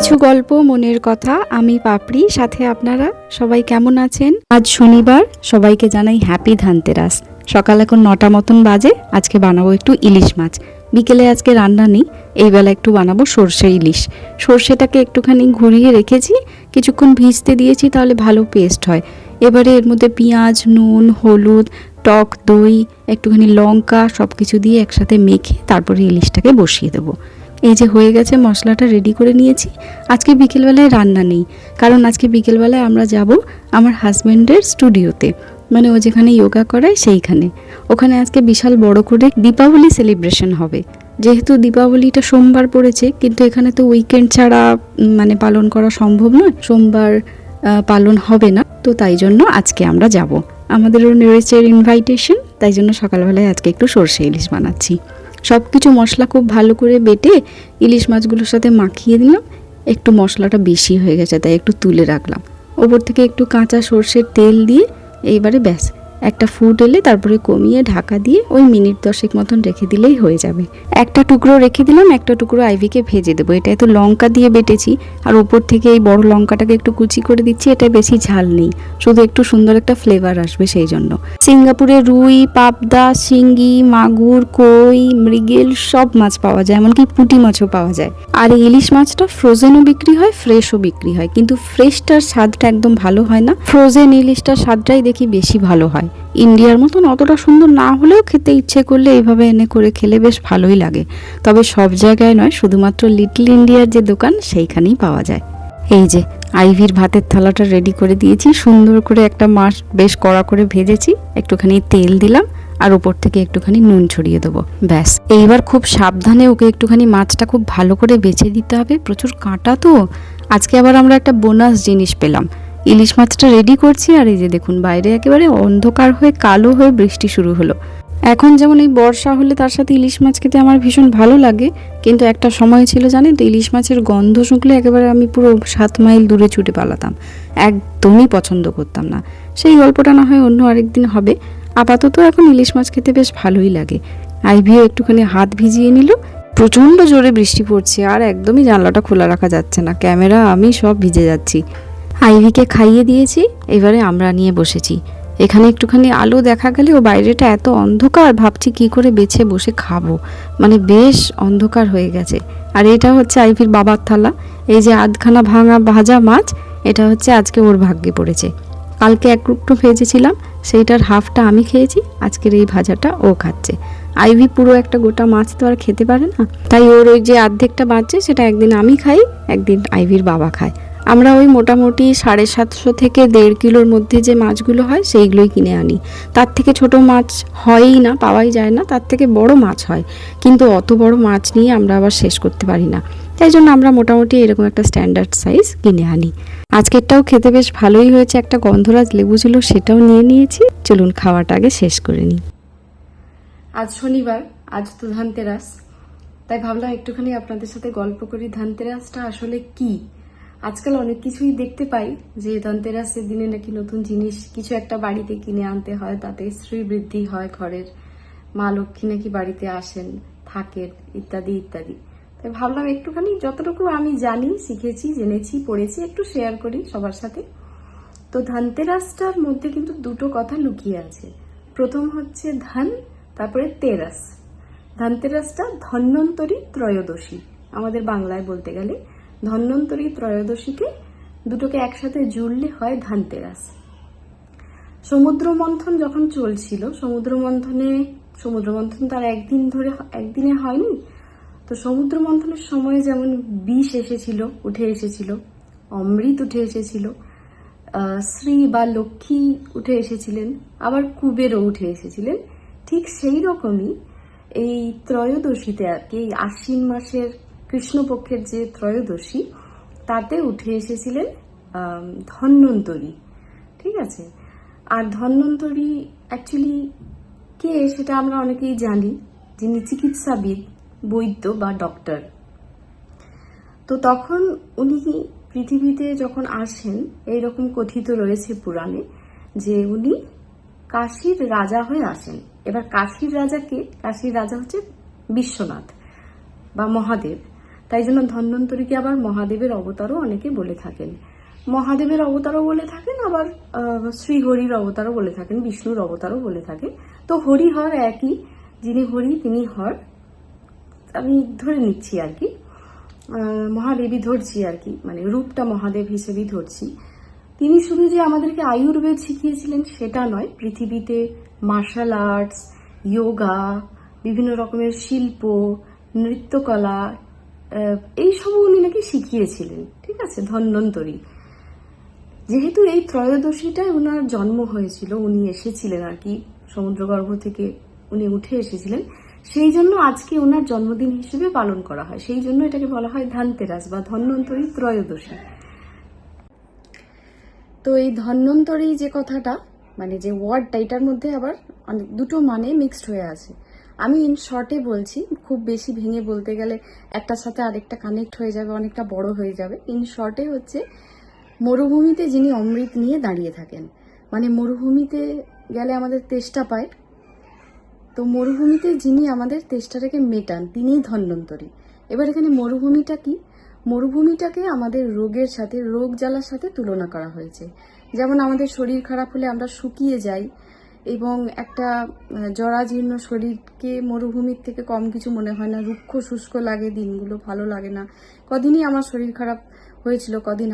কিছু গল্প, মনের কথা, আমি পাপড়ি, সাথে আপনারা সবাই কেমন আছেন? আজ শনিবার, সবাইকে জানাই হ্যাপি ধানতেরাস সকাল এখন নটা মতন বাজে, আজকে বানাবো একটু ইলিশ মাছ। বিকেলে আজকে রান্না নেই, এই বেলা একটু বানাবো সর্ষে ইলিশ। সর্ষেটাকে একটুখানি ঘুরিয়ে রেখেছি, কিছুক্ষণ ভিজতে দিয়েছি তাহলে ভালো পেস্ট হয়। এবারে এর মধ্যে পেঁয়াজ, নুন, হলুদ, টক, দই, একটুখানি লঙ্কা সব কিছু দিয়ে একসাথে মেখে তারপরে ইলিশটাকে বসিয়ে দেবো। এই যে হয়ে গেছে, মশলাটা রেডি করে নিয়েছি। আজকে বিকেলবেলায় রান্না নেই, কারণ আজকে বিকেলবেলায় আমরা যাব আমার হাজব্যান্ডের স্টুডিওতে মানে ও যেখানে যোগা করায় সেইখানে। ওখানে আজকে বিশাল বড় করে দীপাবলি সেলিব্রেশন হবে। যেহেতু দীপাবলিটা সোমবার পড়েছে, কিন্তু এখানে তো উইকেন্ড ছাড়া মানে পালন করা সম্ভব নয়। সোমবার পালন হবে না, তো তাই জন্য আজকে আমরা যাব। আমাদেরও রয়েছে ইনভাইটেশন তাই জন্য সকালবেলায় আজকে একটু সর্ষে ইলিশ বানাচ্ছি। সব কিছু মশলা খুব ভালো করে বেটে ইলিশ মাছগুলোর সাথে মাখিয়ে দিলাম। একটু মশলাটা বেশি হয়ে গেছে, তাই একটু তুলে রাখলাম। ওপর থেকে একটু কাঁচা সর্ষের তেল দিয়ে এইবারে ব্যাস। একটা ফুট এলে তারপরে কমিয়ে ঢাকা দিয়ে ওই মিনিট দশেক মতন রেখে দিলেই হয়ে যাবে। একটা টুকরো রেখে দিলাম, একটা টুকরো আইভিকে ভেজে দেবো। এটা তো লঙ্কা দিয়ে বেটেছি, আর ওপর থেকে এই বড় লঙ্কাটাকে একটু কুচি করে দিচ্ছি এটা বেশি ঝাল নেই। শুধু একটু সুন্দর একটা ফ্লেভার আসবে সেই জন্য। সিঙ্গাপুরে রুই, পাবদা, শিঙ্গি, মাগুর, কই, মৃগেল সব মাছ পাওয়া যায়, এমনকি পুঁটি মাছও পাওয়া যায়। আর এই ইলিশ মাছটা ফ্রোজেনও বিক্রি হয় ফ্রেশও বিক্রি হয়। কিন্তু ফ্রেশটার স্বাদটা একদম ভালো হয় না। ফ্রোজেন ইলিশটার স্বাদটাই দেখি বেশি ভালো হয়। ইন্ডিয়ার মতন অতটা সুন্দর না হলেও খেতে ইচ্ছে করলে এইভাবে এনে করে খেলে বেশ ভালোই লাগে। তবে সব জায়গায় নয়, শুধুমাত্র লিটল ইন্ডিয়ার যে দোকান, সেইখানেই পাওয়া যায়। এই যে, আইভির ভাতের থালাটা রেডি করে দিয়েছি, সুন্দর করে একটা মাছ বেশ কড়া করে ভেজেছি, একটুখানি তেল দিলাম, আর ওপর থেকে একটুখানি নুন ছড়িয়ে দেবো, ব্যাস। এইবার খুব সাবধানে ওকে একটুখানি মাছটা খুব ভালো করে বেছে দিতে হবে, প্রচুর কাঁটা তো। আজকে আবার আমরা একটা বোনাস জিনিস পেলাম। ইলিশ মাছটা রেডি করছি আর এই যে দেখুন, বাইরে একেবারে অন্ধকার হয়ে কালো হয়ে বৃষ্টি শুরু হলো। এখন যেমন এই বর্ষা হলে তার সাথে ইলিশ মাছ খেতে আমার ভীষণ ভালো লাগে, কিন্তু একটা সময় ছিল জানেন তো, ইলিশ মাছের গন্ধ শুকলে একেবারে আমি পুরো সাত মাইল দূরে ছুটে পালাতাম, একদমই পছন্দ করতাম না। সেই গল্পটা না হয় অন্য আরেকদিন হবে। আপাতত এখন ইলিশ মাছ খেতে বেশ ভালোই লাগে। আইভিও একটুখানি হাত ভিজিয়ে নিল, প্রচণ্ড জোরে বৃষ্টি পড়ছে আর একদমই জানলাটা খোলা রাখা যাচ্ছে না। ক্যামেরা, আমি সব ভিজে যাচ্ছি। আইভিকে খাইয়ে দিয়েছি, এবারে আমরা নিয়ে বসেছি। এখানে একটুখানি আলো দেখা গেলে ও বাইরেটা এত অন্ধকার, ভাবছি কি করে বেছে বসে খাব। মানে বেশ অন্ধকার হয়ে গেছে। আর এটা হচ্ছে আইভির বাবার থালা। এই যে আধখানা ভাঙা ভাজা মাছ, এটা হচ্ছে আজকে ওর ভাগ্যে পড়েছে। কালকে এক টুকরো ভেজেছিলাম, সেইটার হাফটা আমি খেয়েছি, আজকের এই ভাজাটা ও খাচ্ছে। আইভি পুরো একটা গোটা মাছ তো আর খেতে পারে না। তাই ওর ওই যে অর্ধেকটা বাঁচছে, সেটা একদিন আমি খাই, একদিন আইভির বাবা খায়। আমরা ওই মোটামুটি সাড়ে সাতশো থেকে দেড় কিলোর মধ্যে যে মাছগুলো হয়, সেইগুলোই কিনে আনি। তার থেকে ছোট মাছ হয়ই না, পাওয়াই যায় না, তার থেকে বড় মাছ হয়। কিন্তু অত বড় মাছ নিয়ে আমরা আবার শেষ করতে পারি না। তাই জন্য আমরা মোটামুটি এরকম একটা স্ট্যান্ডার্ড সাইজ কিনে আনি। আজকেরটাও খেতে বেশ ভালোই হয়েছে, একটা গন্ধরাজ লেবু ছিল সেটাও নিয়ে নিয়েছি। চলুন খাওয়াটা আগে শেষ করে নিই। আজ শনিবার, আজ তো ধানতেরাস। তাই ভাবলাম একটুখানি আপনাদের সাথে গল্প করি, ধানতেরাসটা আসলে কি? আজকাল অনেক কিছুই দেখতে পাই যে ধনতেরাসের দিনে নাকি নতুন জিনিস কিছু একটা বাড়িতে কিনে আনতে হয়, তাতে শ্রী বৃদ্ধি হয় ঘরের। মা লক্ষ্মী নাকি বাড়িতে আসেন, থাকেন, ইত্যাদি ইত্যাদি। তাই ভাবলাম একটুখানি যতটুকু আমি জানি, শিখেছি, জেনেছি, পড়েছি, একটু শেয়ার করি সবার সাথে। তো ধানতেরাসটার মধ্যে কিন্তু দুটো কথা লুকিয়ে আছে। প্রথম হচ্ছে ধান, তারপরে তেরাস। ধানতেরাসটা ধন্বন্তরী ত্রয়োদশী। আমাদের বাংলায় বলতে গেলে ধন্বন্তরী ত্রয়োদশীকে দুটোকে একসাথে জুড়লে হয় ধানতেরাস। সমুদ্র মন্থন যখন চলছিল সমুদ্র মন্থনে সমুদ্র মন্থন তার একদিন ধরে, একদিনে হয়নি, তো সমুদ্র মন্থনের সময় যেমন বিষ এসেছিল, উঠে এসেছিল, অমৃত উঠে এসেছিল শ্রী বা লক্ষ্মী উঠে এসেছিলেন, আবার কুবেরও উঠে এসেছিলেন, ঠিক সেই রকমই এই ত্রয়োদশীতে আর কি, এই আশ্বিন মাসের কৃষ্ণপক্ষের যে ত্রয়োদশী, তাতে উঠে এসেছিলেন ধন্বন্তরী। ঠিক আছে? আর ধন্বন্তরী অ্যাকচুয়ালি কে সেটা আমরা অনেকেই জানি, যিনি চিকিৎসাবিদ, বৈদ্য বা ডক্টর তো তখন উনি পৃথিবীতে যখন আসেন, এইরকম কথিত রয়েছে পুরাণে যে উনি কাশীর রাজা হয়ে আসেন। এবার কাশীর রাজাকে কাশীর রাজা হচ্ছে বিশ্বনাথ বা মহাদেব। তাই জন্য ধন্বন্তরীকে আবার মহাদেবের অবতারও অনেকে বলে থাকেন। মহাদেবের অবতারও বলে থাকেন, আবার শ্রীহরির অবতারও বলে থাকেন, বিষ্ণুর অবতারও বলে থাকে তো হরি হর একই, যিনি হরি, তিনি হর। আমি ধরে নিচ্ছি আর কি। মহাদেবী ধরছি আর কি মানে রূপটা মহাদেব হিসেবেই ধরছি। তিনি শুধু যে আমাদেরকে আয়ুর্বেদ শিখিয়েছিলেন সেটা নয়, পৃথিবীতে মার্শাল আর্টস যোগা বিভিন্ন রকমের শিল্প, নৃত্যকলা আহ, এইসবও উনি নাকি শিখিয়েছিলেন ঠিক আছে? ধন্বন্তরী। যেহেতু এই ত্রয়োদশীটায় ওনার জন্ম হয়েছিল উনি এসেছিলেন আর কি সমুদ্রগর্ভ থেকে উনি উঠে এসেছিলেন সেই জন্য আজকে ওনার জন্মদিন হিসেবে পালন করা হয়। সেই জন্য এটাকে বলা হয় ধানতেরাস বা ধন্বন্তরী ত্রয়োদশী। তো এই ধন্বন্তরী যে কথাটা মানে যে ওয়ার্ডটা এটার মধ্যে আবার অনেক দুটো মানে মিক্সড হয়ে আছে। আমি ইন শর্টে বলছি, খুব বেশি ভেঙে বলতে গেলে একটার সাথে আরেকটা কানেক্ট হয়ে যাবে, অনেকটা বড় হয়ে যাবে। ইন শর্টে হচ্ছে, মরুভূমিতে যিনি অমৃত নিয়ে দাঁড়িয়ে থাকেন মানে মরুভূমিতে গেলে আমাদের তেষ্টা পায়, তো মরুভূমিতে যিনি আমাদের তেষ্টাটাকে মেটান, তিনিই ধন্বন্তরী। এবার এখানে মরুভূমিটা কি? মরুভূমিটাকে আমাদের রোগের সাথে, রোগ জ্বালার সাথে তুলনা করা হয়েছে। যেমন আমাদের শরীর খারাপ হলে আমরা শুকিয়ে যাই এবং একটা জরাজীর্ণ শরীরকে মরুভূমির থেকে কম কিছু মনে হয় না। রুক্ষ শুষ্ক লাগে দিনগুলো ভালো লাগে না। কদিনই আমার শরীর খারাপ হয়েছিল কদিন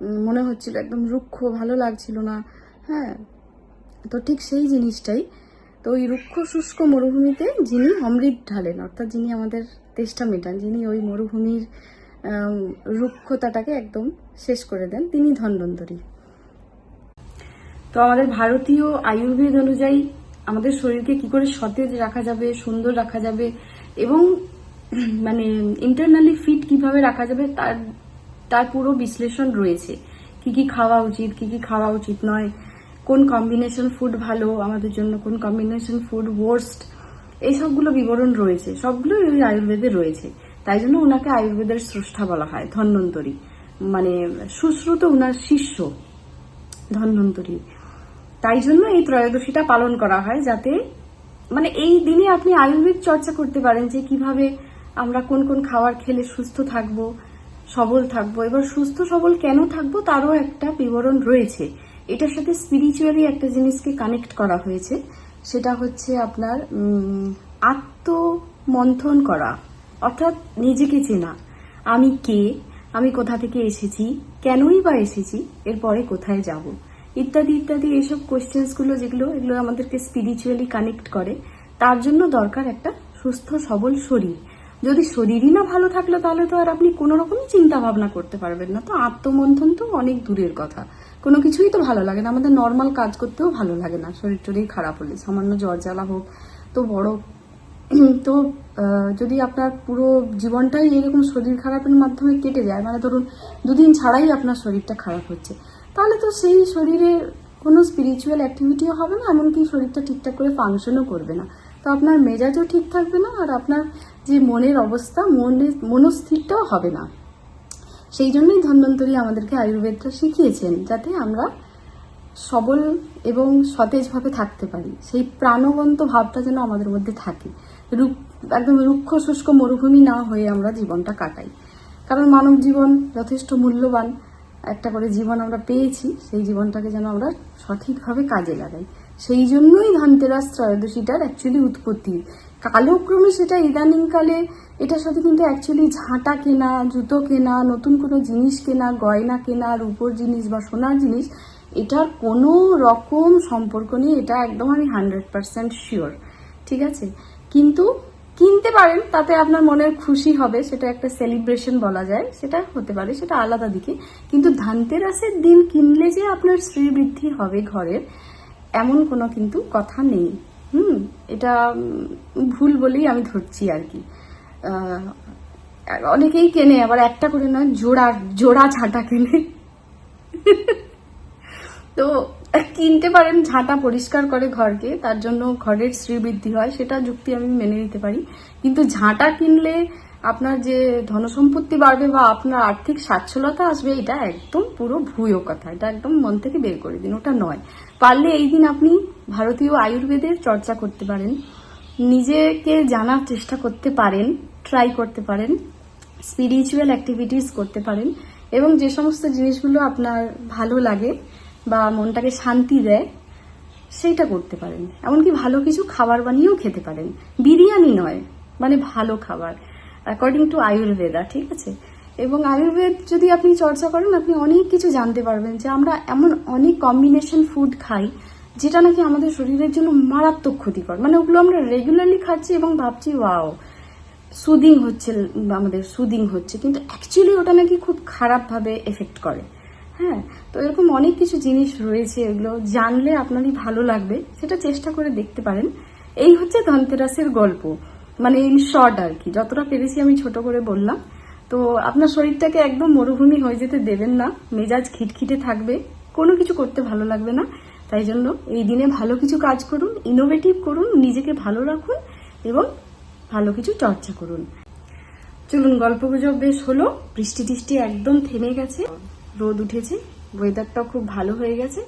উম, মনে হচ্ছিল একদম রুক্ষ ভালো লাগছিল না। হ্যাঁ তো ঠিক সেই জিনিসটাই। তো ওই রুক্ষ শুষ্ক মরুভূমিতে যিনি অমৃত ঢালেন অর্থাৎ যিনি আমাদের তেষ্টা মেটান যিনি ওই মরুভূমির রুক্ষতাটাকে একদম শেষ করে দেন তিনি ধন্বন্তরী। তো আমাদের ভারতীয় আয়ুর্বেদ অনুযায়ী আমাদের শরীরকে কি করে সতেজ রাখা যাবে, সুন্দর রাখা যাবে এবং মানে ইন্টারনালি ফিট কীভাবে রাখা যাবে তার তার পুরো বিশ্লেষণ রয়েছে। কি কি খাওয়া উচিত, কি কি খাওয়া উচিত নয়, কোন কম্বিনেশন ফুড ভালো আমাদের জন্য, কোন কম্বিনেশন ফুড ওয়ার্স্ট এই সবগুলো বিবরণ রয়েছে। সবগুলো ওই আয়ুর্বেদে রয়েছে। তাই জন্য ওনাকে আয়ুর্বেদের স্রষ্টা বলা হয়, ধন্বন্তরী। মানে সুশ্রুত ওনার শিষ্য, ধন্বন্তরী। তাই জন্য এই ত্রয়োদশীটা পালন করা হয়, যাতে মানে এই দিনে আপনি আয়ুর্বেদ চর্চা করতে পারেন যে কীভাবে আমরা কোন কোন খাবার খেলে সুস্থ থাকব, সবল থাকব। এবার সুস্থ, সবল কেন থাকব তারও একটা বিবরণ রয়েছে। এটার সাথে স্পিরিচুয়ালি একটা জিনিসকে কানেক্ট করা হয়েছে। সেটা হচ্ছে আপনার আত্মমন্থন করা। অর্থাৎ নিজেকে চেনা। আমি কে? আমি কোথা থেকে এসেছি? কেনই বা এসেছি? এরপরে কোথায় যাব? ইত্যাদি ইত্যাদি এইসব কোয়েশ্চেন্সগুলো যেগুলো, এগুলো আমাদেরকে স্পিরিচুয়ালি কানেক্ট করে, তার জন্য দরকার একটা সুস্থ, সবল শরীর। যদি শরীরই না ভালো থাকল তাহলে তো আর আপনি কোনো রকমই চিন্তা ভাবনা করতে পারবেন না। তো আত্মমন্থন তো অনেক দূরের কথা। কোনো কিছুই তো ভালো লাগে না। আমাদের নর্মাল কাজ করতেও ভালো লাগে না। শরীর টরীর খারাপ হলে, সামান্য জ্বর জ্বালা হোক, তো বড়। তো যদি আপনার পুরো জীবনটাই এরকম শরীর খারাপের মাধ্যমে কেটে যায় মানে ধরুন দুদিন ছাড়াই আপনার শরীরটা খারাপ হচ্ছে তাহলে তো সেই শরীরে কোনো স্পিরিচুয়াল অ্যাক্টিভিটিও হবে না, এমনকি শরীরটা ঠিকঠাক করে ফাংশনও করবে না। তো আপনার মেজাজও ঠিক থাকবে না, আর আপনার যে মনের অবস্থা মনে মনস্থিরটাও হবে না। সেই জন্যই ধন্বন্তরী আমাদেরকে আয়ুর্বেদটা শিখিয়েছেন, যাতে আমরা সবল এবং সতেজভাবে থাকতে পারি। সেই প্রাণবন্ত ভাবটা যেন আমাদের মধ্যে থাকে। রুক- একদম রুক্ষ, শুষ্ক, মরুভূমি না হয়ে আমরা জীবনটা কাটাই। কারণ মানব জীবন যথেষ্ট মূল্যবান। একটা করে জীবন আমরা পেয়েছি, সেই জীবনটাকে যেন আমরা সঠিকভাবে কাজে লাগাই। সেই জন্যই ধানতেরাস ত্রয়োদশীটার অ্যাকচুয়ালি উৎপত্তি। কালক্রমে সেটা ইদানিংকালে এটার সাথে কিন্তু অ্যাকচুয়ালি ঝাঁটা কেনা, জুতো কেনা, নতুন কোনো জিনিস কেনা, গয়না কেনা, রূপোর জিনিস বা সোনার জিনিস, এটার কোনো রকম সম্পর্ক নেই, এটা একদম আমি হান্ড্রেড পার্সেন্ট শিওর ঠিক আছে? কিন্তু কিনতে পারেন, তাতে আপনার মনের খুশি হবে, সেটা একটা সেলিব্রেশন বলা যায়, সেটা হতে পারে, সেটা আলাদা দিকে। কিন্তু ধানতেরাসের দিন কিনলে যে আপনার শ্রীবৃদ্ধি হবে ঘরের, এমন কোনো কিন্তু কথা নেই। হুম, এটা ভুল বলেই আমি ধরছি আর কি। অনেকেই কেনে, আবার একটা করে নয়, জোড়া জোড়া ঝাঁটা কেনে। তো কিনতে পারেন, ঝাঁটা পরিষ্কার করে ঘরকে, তার জন্য ঘরের শ্রীবৃদ্ধি হয়, সেটা যুক্তি আমি মেনে নিতে পারি। কিন্তু ঝাঁটা কিনলে আপনার যে ধনসম্পত্তি বাড়বে বা আপনার আর্থিক সচ্ছলতা আসবে, এটা একদম পুরো ভুয়ো কথা। এটা একদম মন থেকে বের করে দিন, ওটা নয়। পারলে এই দিন আপনি ভারতীয় আয়ুর্বেদের চর্চা করতে পারেন। নিজেকে জানার চেষ্টা করতে পারেন ট্রাই করতে পারেন স্পিরিচুয়াল অ্যাক্টিভিটিস করতে পারেন, এবং যে সমস্ত জিনিসগুলো আপনার ভালো লাগে বা মনটাকে শান্তি দেয়, সেইটা করতে পারেন। এমনকি ভালো কিছু খাবার বানিয়েও খেতে পারেন। বিরিয়ানি নয় মানে ভালো খাবার। অ্যাকর্ডিং টু আয়ুর্বেদা ঠিক আছে? এবং আয়ুর্বেদ যদি আপনি চর্চা করেন, আপনি অনেক কিছু জানতে পারবেন যে আমরা এমন অনেক কম্বিনেশন ফুড খাই, যেটা নাকি আমাদের শরীরের জন্য মারাত্মক ক্ষতিকর। মানে ওগুলো আমরা রেগুলারলি খাচ্ছি এবং ভাবছি ওয়াও সুদিং হচ্ছে, আমাদের সুদিং হচ্ছে। কিন্তু অ্যাকচুয়ালি ওটা নাকি খুব খারাপভাবে এফেক্ট করে। হ্যাঁ তো এরকম অনেক কিছু জিনিস রয়েছে এগুলো। জানলে আপনারই ভালো লাগবে, সেটা চেষ্টা করে দেখতে পারেন। এই হচ্ছে ধনতেরাসের গল্প। মানে ইন শর্ট আর কি, যতটা পেরেছি আমি ছোট করে বললাম। তো আপনার শরীরটাকে একদম মরুভূমি হয়ে যেতে দেবেন না। মেজাজ খিটখিটে থাকবে, কোনো কিছু করতে ভালো লাগবে না। তাই জন্য এই দিনে ভালো কিছু কাজ করুন ইনোভেটিভ করুন, নিজেকে ভালো রাখুন এবং ভালো কিছু চর্চা করুন। চলুন গল্প গুজব বেশ হলো। বৃষ্টি টিষ্টি একদম থেমে গেছে। রোদ উঠেছে ওয়েদারটাও খুব ভালো হয়ে গেছে।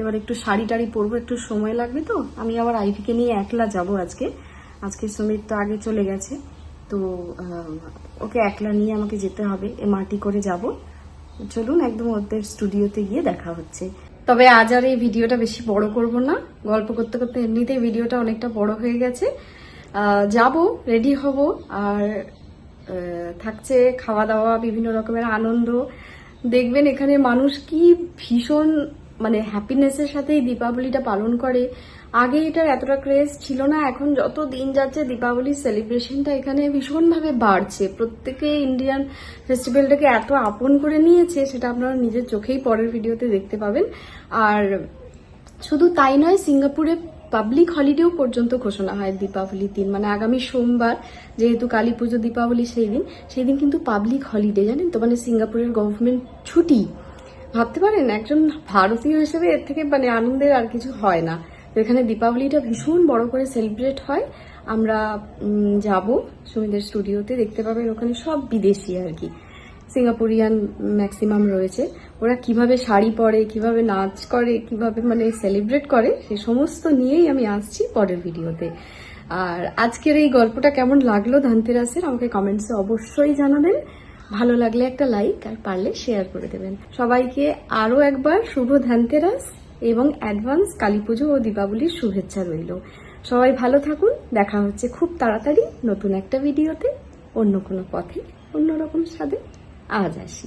এবার একটু শাড়ি টাড়ি পরবো, একটু সময় লাগবে তো? আমি আবার আইভিকে নিয়ে একলা যাব আজকে। আজকে সুমিত তো আগে চলে গেছে, তো ওকে একলা নিয়ে আমাকে যেতে হবে, এ মাটি করে যাব। চলুন একদম ওদের স্টুডিওতে গিয়ে দেখা হচ্ছে। তবে আজ আর এই ভিডিওটা বেশি বড় করব না। গল্প করতে করতে এমনিতেই ভিডিওটা অনেকটা বড় হয়ে গেছে। যাব রেডি হব, আর থাকছে খাওয়া দাওয়া বিভিন্ন রকমের আনন্দ দেখবেন এখানে মানুষ কি ভীষণ মানে হ্যাপিনেসের সাথে দীপাবলিটা পালন করে। আগে এটার এতটা ক্রেজ ছিল না, এখন যত দিন যাচ্ছে দীপাবলির সেলিব্রেশনটা এখানে ভীষণভাবে বাড়ছে। প্রত্যেকে ইন্ডিয়ান ফেস্টিভ্যালটাকে এত আপন করে নিয়েছে, সেটা আপনারা নিজের চোখেই পরের ভিডিওতে দেখতে পাবেন। আর শুধু তাই নয়, সিঙ্গাপুরে পাবলিক হলিডেও পর্যন্ত ঘোষণা হয় দীপাবলির দিন। মানে আগামী সোমবার, যেহেতু কালী পুজো, দীপাবলি সেই দিন সেই দিন কিন্তু পাবলিক হলিডে জানেন তো? মানে সিঙ্গাপুরের গভর্নমেন্ট ছুটি। ভাবতে পারেন, একজন ভারতীয় হিসেবে এর থেকে মানে আনন্দের আর কিছু হয় না। এখানে দীপাবলিটা ভীষণ বড় করে সেলিব্রেট হয়। আমরা যাব। সুমিদের স্টুডিওতে দেখতে পাবেন ওখানে সব বিদেশি আর কি। সিঙ্গাপুরিয়ান ম্যাক্সিমাম রয়েছে। ওরা কীভাবে শাড়ি পরে, কীভাবে নাচ করে, কীভাবে মানে সেলিব্রেট করে, সে সমস্ত নিয়েই আমি আসছি পরের ভিডিওতে। আর আজকের এই গল্পটা কেমন লাগল ধানতেরাসের আমাকে কমেন্টসে অবশ্যই জানাবেন। ভালো লাগলে একটা লাইক আর পারলে শেয়ার করে দেবেন। সবাইকে আরও একবার শুভ ধানতেরাস এবং অ্যাডভান্স কালী পুজো ও দীপাবলির শুভেচ্ছা রইল। সবাই ভালো থাকুন, দেখা হচ্ছে খুব তাড়াতাড়ি নতুন একটা ভিডিওতে, অন্য কোনো পথে অন্যরকম স্বাদে। আজ আসি